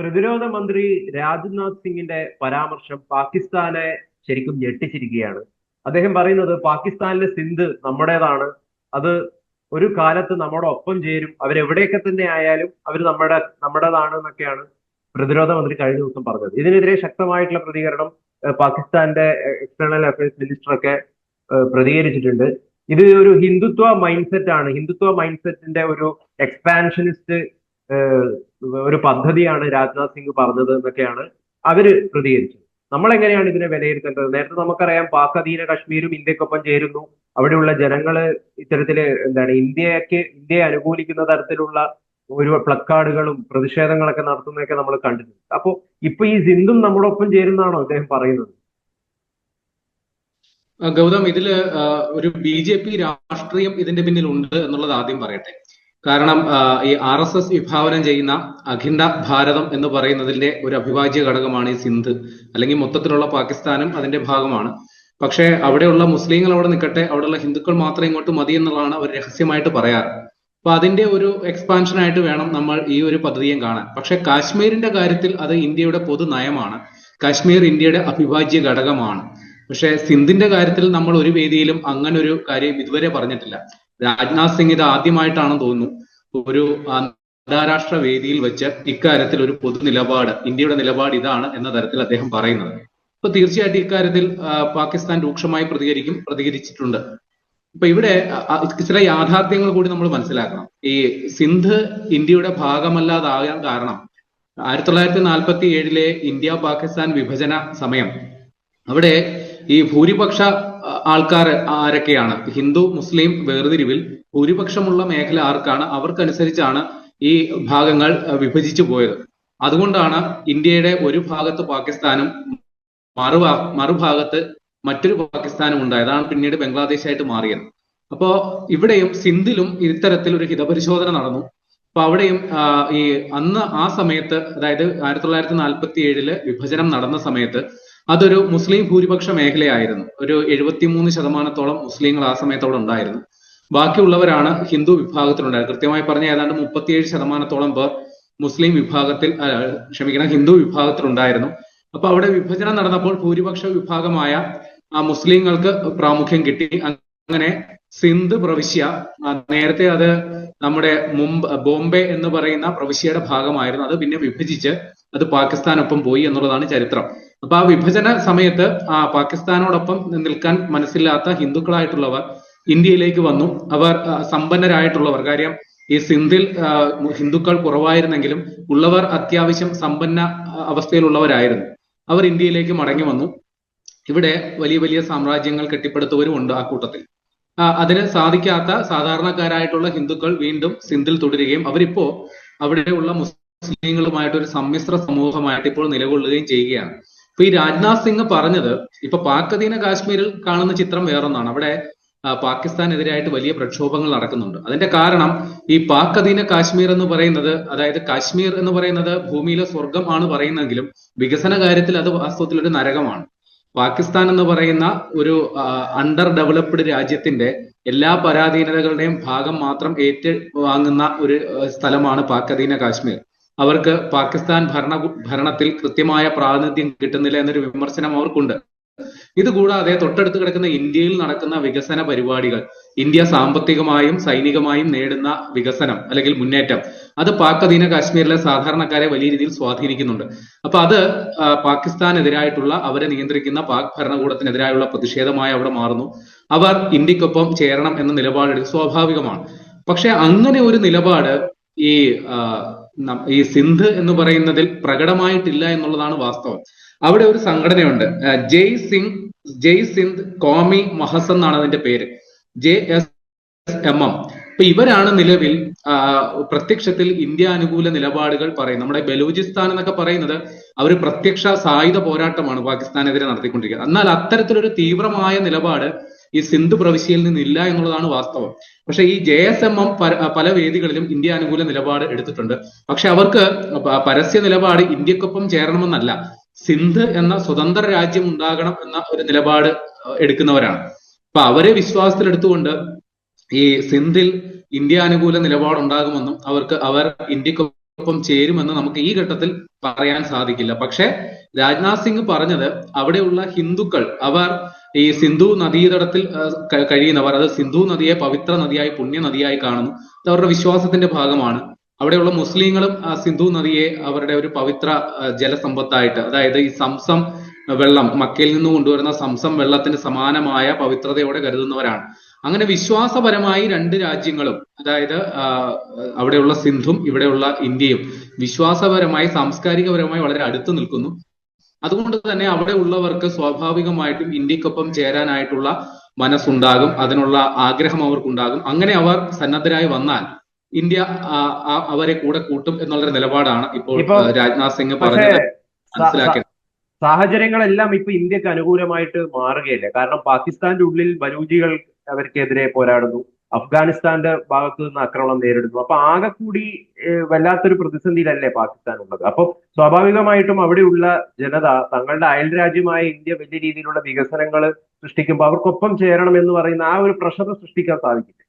പ്രതിരോധ മന്ത്രി രാജ്നാഥ് സിംഗിന്റെ പരാമർശം പാകിസ്ഥാനെ ശരിക്കും ഞെട്ടിച്ചിരിക്കുകയാണ്. അദ്ദേഹം പറയുന്നത് പാകിസ്ഥാനിലെ സിന്ധ് നമ്മുടേതാണ്. അത് ഒരു കാലത്ത് നമ്മുടെ ഒപ്പം ചേരും. അവരെവിടെയൊക്കെ തന്നെ ആയാലും അവർ നമ്മുടെ നമ്മുടേതാണ് എന്നൊക്കെയാണ് പ്രതിരോധ മന്ത്രി കഴിഞ്ഞ ദിവസം പറഞ്ഞത്. ഇതിനെതിരെ ശക്തമായിട്ടുള്ള പ്രതികരണം പാകിസ്ഥാന്റെ എക്സ്റ്റേണൽ അഫയേഴ്സ് മിനിസ്റ്റർ ഒക്കെ പ്രതികരിച്ചിട്ടുണ്ട്. ഇത് ഒരു ഹിന്ദുത്വ മൈൻഡ് സെറ്റ് ആണ്. ഹിന്ദുത്വ മൈൻഡ് സെറ്റിന്റെ ഒരു എക്സ്പാൻഷനിസ്റ്റ് ഒരു പദ്ധതിയാണ് രാജ്നാഥ് സിംഗ് പറഞ്ഞത് എന്നൊക്കെയാണ് അവർ പ്രതികരിച്ചത്. നമ്മൾ എങ്ങനെയാണ് ഇതിനെ വിലയിരുത്തേണ്ടത്? നേരത്തെ നമുക്കറിയാം പാക് അധീന കശ്മീരും ഇന്ത്യക്കൊപ്പം ചേരുന്നു. അവിടെയുള്ള ജനങ്ങൾ ഇത്തരത്തിൽ എന്താണ് ഇന്ത്യയ്ക്ക് ഇന്ത്യയെ അനുകൂലിക്കുന്ന തരത്തിലുള്ള ഒരു പ്ലക്കാർഡുകളും പ്രതിഷേധങ്ങളൊക്കെ നടത്തുന്നതൊക്കെ നമ്മൾ കണ്ടിട്ടുണ്ട്. അപ്പോൾ ഇപ്പൊ ഈ സിന്ധും നമ്മുടെ ഒപ്പം ചേരുന്നതാണോ അദ്ദേഹം പറയുന്നത്? ഗൗതം ഇതിൽ ഒരു ബി ജെ പി രാഷ്ട്രീയം ഇതിന്റെ പിന്നിലുണ്ട് എന്നുള്ളത് ആദ്യം പറയട്ടെ. കാരണം ഈ ആർ എസ് എസ് വിഭാവനം ചെയ്യുന്ന അഖിണ്ഡ ഭാരതം എന്ന് പറയുന്നതിന്റെ ഒരു അവിഭാജ്യ ഘടകമാണ് ഈ സിന്ധ്. അല്ലെങ്കിൽ മൊത്തത്തിലുള്ള പാകിസ്ഥാനും അതിന്റെ ഭാഗമാണ്. പക്ഷേ അവിടെയുള്ള മുസ്ലിങ്ങൾ അവിടെ നിൽക്കട്ടെ അവിടെയുള്ള ഹിന്ദുക്കൾ മാത്രം ഇങ്ങോട്ട് മതി എന്നുള്ളതാണ് അവർ രഹസ്യമായിട്ട് പറയാറ്. അപ്പൊ അതിന്റെ ഒരു എക്സ്പാൻഷൻ ആയിട്ട് വേണം നമ്മൾ ഈ ഒരു പദ്ധതിയും കാണാൻ. പക്ഷെ കാശ്മീരിന്റെ കാര്യത്തിൽ അത് ഇന്ത്യയുടെ പൊതു നയമാണ്. കാശ്മീർ ഇന്ത്യയുടെ അവിഭാജ്യ ഘടകമാണ്. പക്ഷെ സിന്ധിന്റെ കാര്യത്തിൽ നമ്മൾ ഒരു വേദിയിലും അങ്ങനെ ഒരു കാര്യം ഇതുവരെ പറഞ്ഞിട്ടില്ല. രാജ്നാഥ് സിംഗ് ഇത് ആദ്യമായിട്ടാണെന്ന് തോന്നുന്നു. ഒരു അന്താരാഷ്ട്ര വേദിയിൽ വെച്ച് ഇക്കാര്യത്തിൽ ഒരു പൊതു നിലപാട് ഇന്ത്യയുടെ നിലപാട് ഇതാണ് എന്ന തരത്തിൽ അദ്ദേഹം പറയുന്നത്. ഇപ്പൊ തീർച്ചയായിട്ടും ഇക്കാര്യത്തിൽ പാകിസ്ഥാൻ രൂക്ഷമായി പ്രതികരിക്കും പ്രതികരിച്ചിട്ടുണ്ട്. ഇപ്പൊ ഇവിടെ ചില യാഥാർത്ഥ്യങ്ങൾ കൂടി നമ്മൾ മനസ്സിലാക്കണം. ഈ സിന്ധ് ഇന്ത്യയുടെ ഭാഗമല്ലാതാകാൻ കാരണം ആയിരത്തി തൊള്ളായിരത്തി നാൽപ്പത്തി ഏഴിലെ ഇന്ത്യ പാകിസ്ഥാൻ വിഭജന സമയം. അവിടെ ഈ ഭൂരിപക്ഷ ആൾക്കാർ ആരൊക്കെയാണ്? ഹിന്ദു മുസ്ലിം വേർതിരിവിൽ ഭൂരിപക്ഷമുള്ള മേഖല ആർക്കാണ്? അവർക്കനുസരിച്ചാണ് ഈ ഭാഗങ്ങൾ വിഭജിച്ചു പോയത്. അതുകൊണ്ടാണ് ഇന്ത്യയുടെ ഒരു ഭാഗത്ത് പാകിസ്ഥാനും മറുഭാ മറുഭാഗത്ത് മറ്റൊരു പാകിസ്ഥാനും ഉണ്ടായത്. അതാണ് പിന്നീട് ബംഗ്ലാദേശായിട്ട് മാറിയത്. അപ്പോ ഇവിടെയും സിന്ധിലും ഇത്തരത്തിൽ ഒരു ഹിതപരിശോധന നടന്നു. അപ്പൊ അവിടെയും ഈ അന്ന് ആ സമയത്ത് അതായത് ആയിരത്തി തൊള്ളായിരത്തി നാൽപ്പത്തി ഏഴിൽ വിഭജനം നടന്ന സമയത്ത് അതൊരു മുസ്ലിം ഭൂരിപക്ഷ മേഖലയായിരുന്നു. ഒരു എഴുപത്തിമൂന്ന് ശതമാനത്തോളം മുസ്ലിങ്ങൾ ആ സമയത്ത് അവിടെ ഉണ്ടായിരുന്നു. ബാക്കിയുള്ളവരാണ് ഹിന്ദു വിഭാഗത്തിലുണ്ടായത്. കൃത്യമായി പറഞ്ഞ ഏതാണ്ട് മുപ്പത്തിയേഴ് ശതമാനത്തോളം പേർ മുസ്ലിം വിഭാഗത്തിൽ ക്ഷമിക്കണം ഹിന്ദു വിഭാഗത്തിലുണ്ടായിരുന്നു. അപ്പൊ അവിടെ വിഭജനം നടന്നപ്പോൾ ഭൂരിപക്ഷ വിഭാഗമായ ആ മുസ്ലിങ്ങൾക്ക് പ്രാമുഖ്യം കിട്ടി. അങ്ങനെ സിന്ധ് പ്രവിശ്യ നേരത്തെ അത് നമ്മുടെ മുംബ ബോംബെ എന്ന് പറയുന്ന പ്രവിശ്യയുടെ ഭാഗമായിരുന്നു. അത് പിന്നെ വിഭജിച്ച് അത് പാകിസ്ഥാനൊപ്പം പോയി എന്നുള്ളതാണ് ചരിത്രം. അപ്പൊ ആ വിഭജന സമയത്ത് ആ പാകിസ്ഥാനോടൊപ്പം നിൽക്കാൻ മനസ്സില്ലാത്ത ഹിന്ദുക്കളായിട്ടുള്ളവർ ഇന്ത്യയിലേക്ക് വന്നു. അവർ സമ്പന്നരായിട്ടുള്ളവർ. കാര്യം ഈ സിന്ധിൽ ഹിന്ദുക്കൾ കുറവായിരുന്നെങ്കിലും ഉള്ളവർ അത്യാവശ്യം സമ്പന്ന അവസ്ഥയിലുള്ളവരായിരുന്നു. അവർ ഇന്ത്യയിലേക്ക് മടങ്ങി വന്നു. ഇവിടെ വലിയ വലിയ സാമ്രാജ്യങ്ങൾ കെട്ടിപ്പടുത്തവരും ഉണ്ട് ആ കൂട്ടത്തിൽ. അതിന് സാധിക്കാത്ത സാധാരണക്കാരായിട്ടുള്ള ഹിന്ദുക്കൾ വീണ്ടും സിന്ധിൽ തുടരുകയും അവരിപ്പോ അവിടെയുള്ള മുസ്ലിങ്ങളുമായിട്ട് ഒരു സമ്മിശ്ര സമൂഹമായിട്ട് ഇപ്പോൾ നിലകൊള്ളുകയും ചെയ്യുകയാണ്. ഇപ്പൊ ഈ രാജ്നാഥ് സിംഗ് പറഞ്ഞത് ഇപ്പൊ പാക് അധീന കാശ്മീരിൽ കാണുന്ന ചിത്രം വേറൊന്നാണ്. അവിടെ പാകിസ്ഥാനെതിരായിട്ട് വലിയ പ്രക്ഷോഭങ്ങൾ നടക്കുന്നുണ്ട്. അതിന്റെ കാരണം ഈ പാക് അധീന കാശ്മീർ എന്ന് പറയുന്നത് അതായത് കാശ്മീർ എന്ന് പറയുന്നത് ഭൂമിയിലെ സ്വർഗം ആണ് പറയുന്നെങ്കിലും വികസന കാര്യത്തിൽ അത് വാസ്തവത്തിൽ ഒരു നരകമാണ്. പാകിസ്ഥാൻ എന്ന് പറയുന്ന ഒരു അണ്ടർ ഡെവലപ്ഡ് രാജ്യത്തിന്റെ എല്ലാ പരാധീനതകളുടെയും ഭാഗം മാത്രം ഏറ്റു വാങ്ങുന്ന ഒരു സ്ഥലമാണ് പാക് അധീന കാശ്മീർ. അവർക്ക് പാകിസ്ഥാൻ ഭരണ ഭരണത്തിൽ കൃത്യമായ പ്രാതിനിധ്യം കിട്ടുന്നില്ല എന്നൊരു വിമർശനം അവർക്കുണ്ട്. ഇതുകൂടാതെ തൊട്ടടുത്ത് കിടക്കുന്ന ഇന്ത്യയിൽ നടക്കുന്ന വികസന പരിപാടികൾ ഇന്ത്യ സാമ്പത്തികമായും സൈനികമായും നേടുന്ന വികസനം അല്ലെങ്കിൽ മുന്നേറ്റം അത് പാക് അധീന കാശ്മീരിലെ സാധാരണക്കാരെ വലിയ രീതിയിൽ സ്വാധീനിക്കുന്നുണ്ട്. അപ്പൊ അത് പാകിസ്ഥാനെതിരായിട്ടുള്ള അവരെ നിയന്ത്രിക്കുന്ന പാക് ഭരണകൂടത്തിനെതിരായുള്ള പ്രതിഷേധമായി അവിടെ മാറുന്നു. അവർ ഇന്ത്യക്കൊപ്പം ചേരണം എന്ന നിലപാട് സ്വാഭാവികമാണ്. പക്ഷെ അങ്ങനെ ഒരു നിലപാട് ഈ ഈ സിന്ധ് എന്ന് പറയുന്നതിൽ പ്രകടമായിട്ടില്ല എന്നുള്ളതാണ് വാസ്തവം. അവിടെ ഒരു സംഘടനയുണ്ട് ജയ് സിംഗ് ജയ് സിന്ധ് കോമി മഹസ് എന്നാണ് അതിന്റെ പേര്. J S M M. അപ്പൊ ഇവരാണ് നിലവിൽ പ്രത്യക്ഷത്തിൽ ഇന്ത്യ അനുകൂല നിലപാടുകൾ പറയുന്നത്. നമ്മുടെ ബലൂചിസ്ഥാൻ എന്നൊക്കെ പറയുന്നത് അവർ പ്രത്യക്ഷ സായുധ പോരാട്ടമാണ് പാകിസ്ഥാനെതിരെ നടത്തിക്കൊണ്ടിരിക്കുന്നത്. എന്നാൽ അത്തരത്തിലൊരു തീവ്രമായ നിലപാട് ഈ സിന്ധു പ്രവിശ്യയിൽ നിന്നില്ല എന്നുള്ളതാണ് വാസ്തവം. പക്ഷെ ഈ ജെ എസ് എം എം പല വേദികളിലും ഇന്ത്യ അനുകൂല നിലപാട് എടുത്തിട്ടുണ്ട്. പക്ഷെ അവർക്ക് പരസ്യ നിലപാട് ഇന്ത്യക്കൊപ്പം ചേരണമെന്നല്ല. സിന്ധ് എന്ന സ്വതന്ത്ര രാജ്യം ഉണ്ടാകണം എന്ന ഒരു നിലപാട് എടുക്കുന്നവരാണ്. അപ്പൊ അവരെ വിശ്വാസത്തിലെടുത്തുകൊണ്ട് ഈ സിന്ധിൽ ഇന്ത്യ അനുകൂല നിലപാടുണ്ടാകുമെന്നും അവർക്ക് അവർ ഇന്ത്യക്കൊപ്പം ചേരുമെന്ന് നമുക്ക് ഈ ഘട്ടത്തിൽ പറയാൻ സാധിക്കില്ല. പക്ഷെ രാജ്നാഥ് സിംഗ് പറഞ്ഞത് അവിടെയുള്ള ഹിന്ദുക്കൾ അവർ ഈ സിന്ധു നദീതടത്തിൽ കഴിയുന്നവർ അത് സിന്ധു നദിയെ പവിത്ര നദിയായി പുണ്യ നദിയായി കാണുന്നു അവരുടെ വിശ്വാസത്തിന്റെ ഭാഗമാണ്. അവിടെയുള്ള മുസ്ലിങ്ങളും സിന്ധു നദിയെ അവരുടെ ഒരു പവിത്ര ജലസമ്പത്തായിട്ട് അതായത് ഈ സംസം വെള്ളം മക്കയിൽ നിന്ന് കൊണ്ടുവരുന്ന സംസം വെള്ളത്തിന് സമാനമായ പവിത്രതയോടെ കരുതുന്നവരാണ്. അങ്ങനെ വിശ്വാസപരമായി രണ്ട് രാജ്യങ്ങളും അതായത് അവിടെയുള്ള സിന്ധും ഇവിടെയുള്ള ഇന്ത്യയും വിശ്വാസപരമായി സാംസ്കാരികപരമായി വളരെ അടുത്ത് നിൽക്കുന്നു. അതുകൊണ്ട് തന്നെ അവിടെ ഉള്ളവർക്ക് സ്വാഭാവികമായിട്ടും ഇന്ത്യക്കൊപ്പം ചേരാനായിട്ടുള്ള മനസ്സുണ്ടാകും അതിനുള്ള ആഗ്രഹം അവർക്കുണ്ടാകും. അങ്ങനെ അവർ സന്നദ്ധരായി വന്നാൽ ഇന്ത്യ അവരെ കൂടെ കൂട്ടും എന്നുള്ളൊരു നിലപാടാണ് ഇപ്പോൾ ഇപ്പൊ രാജ്നാഥ് സിംഗ് പറഞ്ഞത്. മനസ്സിലാക്കേണ്ടത് സാഹചര്യങ്ങളെല്ലാം ഇപ്പൊ ഇന്ത്യയ്ക്ക് അനുകൂലമായിട്ട് മാറുകയില്ല? കാരണം പാകിസ്ഥാന്റെ ഉള്ളിൽ ബലൂജികൾ അവർക്കെതിരെ പോരാടുന്നു. അഫ്ഗാനിസ്ഥാന്റെ ഭാഗത്തു നിന്ന് ആക്രമണം നേരിടുന്നു. അപ്പൊ ആകെ കൂടി വല്ലാത്തൊരു പ്രതിസന്ധിയിലല്ലേ പാകിസ്ഥാൻ ഉള്ളത് അപ്പൊ സ്വാഭാവികമായിട്ടും അവിടെയുള്ള ജനത തങ്ങളുടെ അയൽ രാജ്യമായ ഇന്ത്യ വലിയ രീതിയിലുള്ള വികസനങ്ങൾ സൃഷ്ടിക്കുമ്പോൾ അവർക്കൊപ്പം ചേരണം എന്ന് പറയുന്ന ആ ഒരു പ്രഷർ സൃഷ്ടിക്കാൻ സാധിക്കില്ല?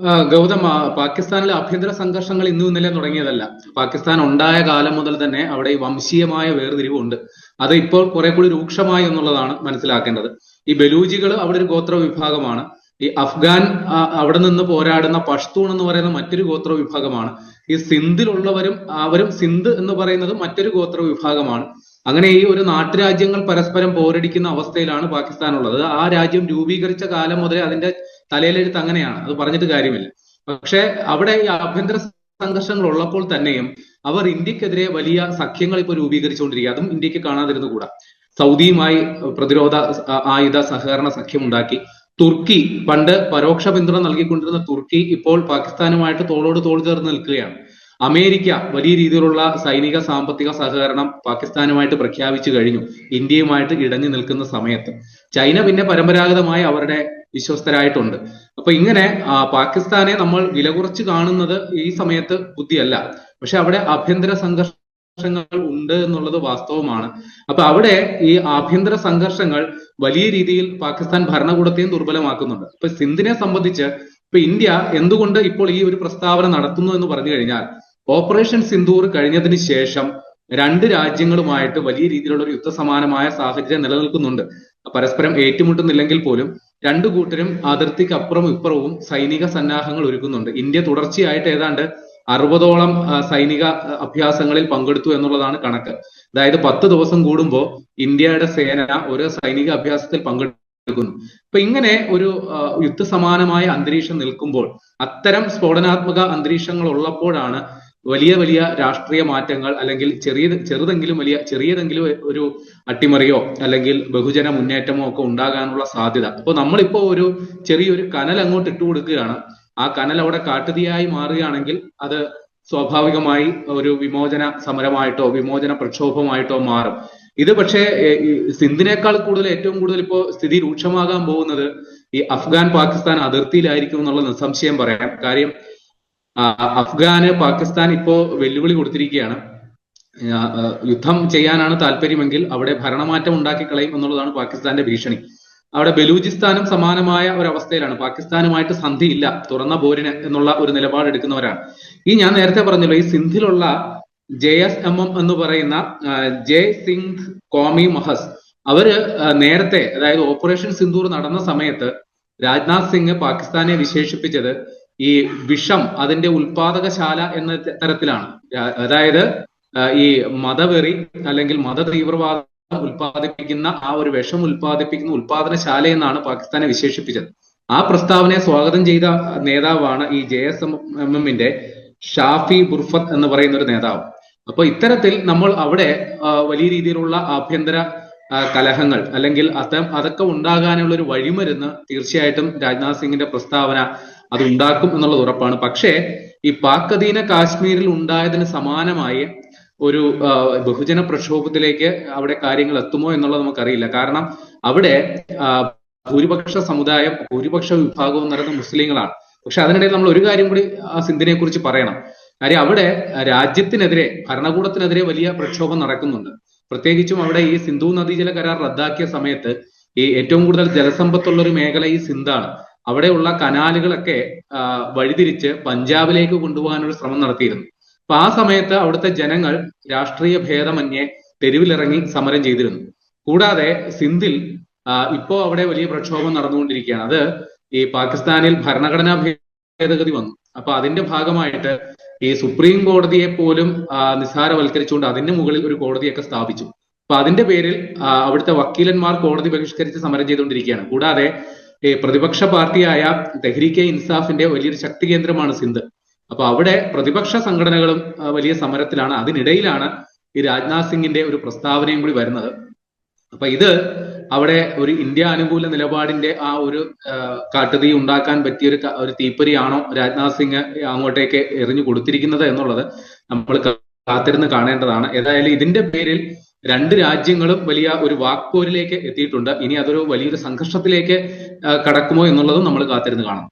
ഗൗതം പാകിസ്ഥാനിലെ ആഭ്യന്തര സംഘർഷങ്ങൾ ഇന്നും ഇന്നലെ തുടങ്ങിയതല്ല. പാകിസ്ഥാൻ ഉണ്ടായ കാലം മുതൽ തന്നെ അവിടെ ഈ വംശീയമായ വേർതിരിവുണ്ട് അത് ഇപ്പോൾ കുറെ കൂടി രൂക്ഷമായി എന്നുള്ളതാണ് മനസ്സിലാക്കേണ്ടത്. ഈ ബലൂജികൾ അവിടെ ഒരു ഗോത്ര വിഭാഗമാണ്. ഈ അഫ്ഗാൻ അവിടെ നിന്ന് പോരാടുന്ന പഷ്തൂൺ എന്ന് പറയുന്ന മറ്റൊരു ഗോത്ര വിഭാഗമാണ്. ഈ സിന്ധിലുള്ളവരും അവരും സിന്ധ് എന്ന് പറയുന്നത് മറ്റൊരു ഗോത്ര വിഭാഗമാണ്. അങ്ങനെ ഈ ഒരു നാട്ടുരാജ്യങ്ങൾ പരസ്പരം പോരടിക്കുന്ന അവസ്ഥയിലാണ് പാകിസ്ഥാൻ ഉള്ളത്. ആ രാജ്യം രൂപീകരിച്ച കാലം മുതലേ അതിന്റെ തലയിലെഴുത്ത് അങ്ങനെയാണ്. അത് പറഞ്ഞിട്ട് കാര്യമില്ല. പക്ഷെ അവിടെ ഈ ആഭ്യന്തര സംഘർഷങ്ങൾ ഉള്ളപ്പോൾ തന്നെയും അവർ ഇന്ത്യക്കെതിരെ വലിയ സഖ്യങ്ങൾ ഇപ്പോൾ രൂപീകരിച്ചുകൊണ്ടിരിക്കുക. അതും ഇന്ത്യയ്ക്ക് കാണാതിരുന്നുകൂടാ സൗദിയുമായി പ്രതിരോധ ആയുധ സഹകരണ സഖ്യം ഉണ്ടാക്കി. തുർക്കി പണ്ട് പരോക്ഷ പിന്തുണ നൽകിക്കൊണ്ടിരുന്ന തുർക്കി ഇപ്പോൾ പാകിസ്ഥാനുമായിട്ട് തോളോട് തോൾ ചേർന്ന് നിൽക്കുകയാണ്. അമേരിക്ക വലിയ രീതിയിലുള്ള സൈനിക സാമ്പത്തിക സഹകരണം പാകിസ്ഥാനുമായിട്ട് പ്രഖ്യാപിച്ചു കഴിഞ്ഞു. ഇന്ത്യയുമായിട്ട് ഇടഞ്ഞു നിൽക്കുന്ന സമയത്ത്. ചൈന പിന്നെ പരമ്പരാഗതമായി അവരുടെ വിശ്വസ്തരായിട്ടുണ്ട്. അപ്പൊ ഇങ്ങനെ പാകിസ്ഥാനെ നമ്മൾ വില കുറച്ച് കാണുന്നത് ഈ സമയത്ത് ബുദ്ധിയല്ല. പക്ഷെ അവിടെ ആഭ്യന്തര സംഘർഷങ്ങൾ ഉണ്ട് എന്നുള്ളത് വാസ്തവമാണ്. അപ്പൊ അവിടെ ഈ ആഭ്യന്തര സംഘർഷങ്ങൾ വലിയ രീതിയിൽ പാകിസ്ഥാൻ ഭരണകൂടത്തെയും ദുർബലമാക്കുന്നുണ്ട്. ഇപ്പൊ സിന്ധിനെ സംബന്ധിച്ച് ഇപ്പൊ ഇന്ത്യ എന്തുകൊണ്ട് ഇപ്പോൾ ഈ ഒരു പ്രസ്താവന നടത്തുന്നു എന്ന് പറഞ്ഞു കഴിഞ്ഞാൽ ഓപ്പറേഷൻ സിന്ദൂർ കഴിഞ്ഞതിന് ശേഷം രണ്ട് രാജ്യങ്ങളുമായിട്ട് വലിയ രീതിയിലുള്ള ഒരു യുദ്ധസമാനമായ സാഹചര്യം നിലനിൽക്കുന്നുണ്ട്. പരസ്പരം ഏറ്റുമുട്ടുന്നില്ലെങ്കിൽ പോലും രണ്ടു കൂട്ടരും അതിർത്തിക്ക് അപ്പുറവും ഇപ്പുറവും സൈനിക സന്നാഹങ്ങൾ ഒരുക്കുന്നുണ്ട്. ഇന്ത്യ തുടർച്ചയായിട്ട് ഏതാണ്ട് അറുപതോളം സൈനിക അഭ്യാസങ്ങളിൽ പങ്കെടുത്തു എന്നുള്ളതാണ് കണക്ക്. അതായത് പത്ത് ദിവസം കൂടുമ്പോൾ ഇന്ത്യയുടെ സേന ഒരു സൈനിക അഭ്യാസത്തിൽ പങ്കെടുക്കുന്നു. അപ്പൊ ഇങ്ങനെ ഒരു യുദ്ധസമാനമായ അന്തരീക്ഷം നിൽക്കുമ്പോൾ അത്തരം സ്ഫോടനാത്മക അന്തരീക്ഷങ്ങൾ ഉള്ളപ്പോഴാണ് വലിയ വലിയ രാഷ്ട്രീയ മാറ്റങ്ങൾ അല്ലെങ്കിൽ ചെറിയ ചെറുതെങ്കിലും വലിയ ചെറിയതെങ്കിലും ഒരു അട്ടിമറിയോ അല്ലെങ്കിൽ ബഹുജന മുന്നേറ്റമോ ഒക്കെ ഉണ്ടാകാനുള്ള സാധ്യത. അപ്പൊ നമ്മളിപ്പോ ഒരു ചെറിയൊരു കനൽ അങ്ങോട്ട് ഇട്ടു കൊടുക്കുകയാണ്. ആ കനൽ അവിടെ കാട്ടുതീയായി മാറുകയാണെങ്കിൽ അത് സ്വാഭാവികമായി ഒരു വിമോചന സമരമായിട്ടോ വിമോചന പ്രക്ഷോഭമായിട്ടോ മാറും. ഇത് പക്ഷേ സിന്ധിനേക്കാൾ കൂടുതൽ ഏറ്റവും കൂടുതൽ ഇപ്പോ സ്ഥിതി രൂക്ഷമാകാൻ പോകുന്നത് ഈ അഫ്ഗാൻ പാകിസ്ഥാൻ അതിർത്തിയിലായിരിക്കും എന്നുള്ള നിസ്സംശയം പറയാം. കാര്യം അഫ്ഗാന് പാകിസ്ഥാൻ ഇപ്പോ വെല്ലുവിളി കൊടുത്തിരിക്കുകയാണ്. യുദ്ധം ചെയ്യാനാണ് താല്പര്യമെങ്കിൽ അവിടെ ഭരണമാറ്റം ഉണ്ടാക്കി കളയും എന്നുള്ളതാണ് പാകിസ്ഥാന്റെ ഭീഷണി. അവിടെ ബലൂചിസ്ഥാനും സമാനമായ ഒരു അവസ്ഥയിലാണ് പാകിസ്ഥാനുമായിട്ട് സന്ധിയില്ല തുറന്ന പോരിന് എന്നുള്ള ഒരു നിലപാട് എടുക്കുന്നവരാണ്. ഈ ഞാൻ നേരത്തെ പറഞ്ഞല്ലോ ഈ സിന്ധിലുള്ള ജെ എസ് എം എം എന്ന് പറയുന്ന ജെ സിംഗ് കോമി മഹസ്. അവർ നേരത്തെ അതായത് ഓപ്പറേഷൻ സിന്ദൂർ നടന്ന സമയത്ത് രാജ്നാഥ് സിംഗ് പാകിസ്ഥാനെ വിശേഷിപ്പിച്ചത് ഈ വിഷം അതിന്റെ ഉൽപാദകശാല എന്ന തരത്തിലാണ്. അതായത് ഈ മതവെറി അല്ലെങ്കിൽ മത തീവ്രവാദം ഉൽപാദിപ്പിക്കുന്ന ആ ഒരു വിഷം ഉൽപ്പാദിപ്പിക്കുന്ന ഉൽപാദനശാല എന്നാണ് പാകിസ്ഥാനെ വിശേഷിപ്പിച്ചത്. ആ പ്രസ്താവനയെ സ്വാഗതം ചെയ്ത നേതാവാണ് ഈ ജെ എസ് എം എമ്മിന്റെ ഷാഫി ബുർഫത്ത് എന്ന് പറയുന്ന ഒരു നേതാവ്. അപ്പൊ ഇത്തരത്തിൽ നമ്മൾ അവിടെ വലിയ രീതിയിലുള്ള ആഭ്യന്തര കലഹങ്ങൾ അല്ലെങ്കിൽ അത്തരം അതൊക്കെ ഉണ്ടാകാനുള്ള ഒരു വഴിമരുന്ന് തീർച്ചയായിട്ടും രാജ്നാഥ് സിംഗിന്റെ പ്രസ്താവന അത് ഉണ്ടാക്കും എന്നുള്ളത് ഉറപ്പാണ്. പക്ഷേ ഈ പാക് അധീന കാശ്മീരിൽ ഉണ്ടായതിന് സമാനമായി ഒരു ബഹുജന പ്രക്ഷോഭത്തിലേക്ക് അവിടെ കാര്യങ്ങൾ എത്തുമോ എന്നുള്ളത് നമുക്കറിയില്ല. കാരണം അവിടെ ഭൂരിപക്ഷ സമുദായം ഭൂരിപക്ഷ വിഭാഗവും പറയുന്നത് മുസ്ലിങ്ങളാണ്. പക്ഷെ അതിനിടയിൽ നമ്മൾ ഒരു കാര്യം കൂടി ആ സിന്ധിനെ കുറിച്ച് പറയണം. കാര്യം അവിടെ രാജ്യത്തിനെതിരെ ഭരണകൂടത്തിനെതിരെ വലിയ പ്രക്ഷോഭം നടക്കുന്നുണ്ട്. പ്രത്യേകിച്ചും അവിടെ ഈ സിന്ധു നദീജല കരാർ റദ്ദാക്കിയ സമയത്ത് ഈ ഏറ്റവും കൂടുതൽ ജലസമ്പത്തുള്ള ഒരു മേഖല ഈ സിന്ധാണ്. അവിടെയുള്ള കനാലുകളൊക്കെ വഴിതിരിച്ച് പഞ്ചാബിലേക്ക് കൊണ്ടുപോകാനൊരു ശ്രമം നടത്തിയിരുന്നു. അപ്പൊ ആ സമയത്ത് അവിടുത്തെ ജനങ്ങൾ രാഷ്ട്രീയ ഭേദമന്യേ തെരുവിലിറങ്ങി സമരം ചെയ്തിരുന്നു. കൂടാതെ സിന്ധിൽ ഇപ്പോ അവിടെ വലിയ പ്രക്ഷോഭം നടന്നുകൊണ്ടിരിക്കുകയാണ്. അത് ഈ പാകിസ്ഥാനിൽ ഭരണഘടനാ ഭേദഗതി വന്നു. അപ്പൊ അതിന്റെ ഭാഗമായിട്ട് ഈ സുപ്രീം കോടതിയെ പോലും നിസ്സാരവൽക്കരിച്ചുകൊണ്ട് അതിന്റെ മുകളിൽ ഒരു കോടതിയൊക്കെ സ്ഥാപിച്ചു. അപ്പൊ അതിന്റെ പേരിൽ അവിടുത്തെ വക്കീലന്മാർ കോടതി ബഹിഷ്കരിച്ച് സമരം ചെയ്തുകൊണ്ടിരിക്കുകയാണ്. കൂടാതെ പ്രതിപക്ഷ പാർട്ടിയായ തെഹ്രീക്കെ ഇൻസാഫിന്റെ വലിയൊരു ശക്തി കേന്ദ്രമാണ് സിന്ധ്. അപ്പൊ അവിടെ പ്രതിപക്ഷ സംഘടനകളും വലിയ സമരത്തിലാണ്. അതിനിടയിലാണ് ഈ രാജ്നാഥ് സിംഗിന്റെ ഒരു പ്രസ്താവനയും കൂടി വരുന്നത്. അപ്പൊ ഇത് അവിടെ ഒരു ഇന്ത്യ അനുകൂല നിലപാടിന്റെ ആ ഒരു കാട്ടുതീ ഉണ്ടാക്കാൻ പറ്റിയ ഒരു ഒരു തീപ്പരിയാണോ രാജ്നാഥ് സിംഗ് അങ്ങോട്ടേക്ക് എറിഞ്ഞു കൊടുത്തിരിക്കുന്നത് എന്നുള്ളത് നമ്മൾ കാത്തിരുന്ന് കാണേണ്ടതാണ്. ഏതായാലും ഇതിന്റെ പേരിൽ രണ്ട് രാജ്യങ്ങളും വലിയ ഒരു വാക്പോരിലേക്ക് എത്തിയിട്ടുണ്ട്. ഇനി അതൊരു വലിയൊരു സംഘർഷത്തിലേക്ക് കടക്കുമോ എന്നുള്ളതും നമ്മൾ കാത്തിരുന്ന് കാണണം.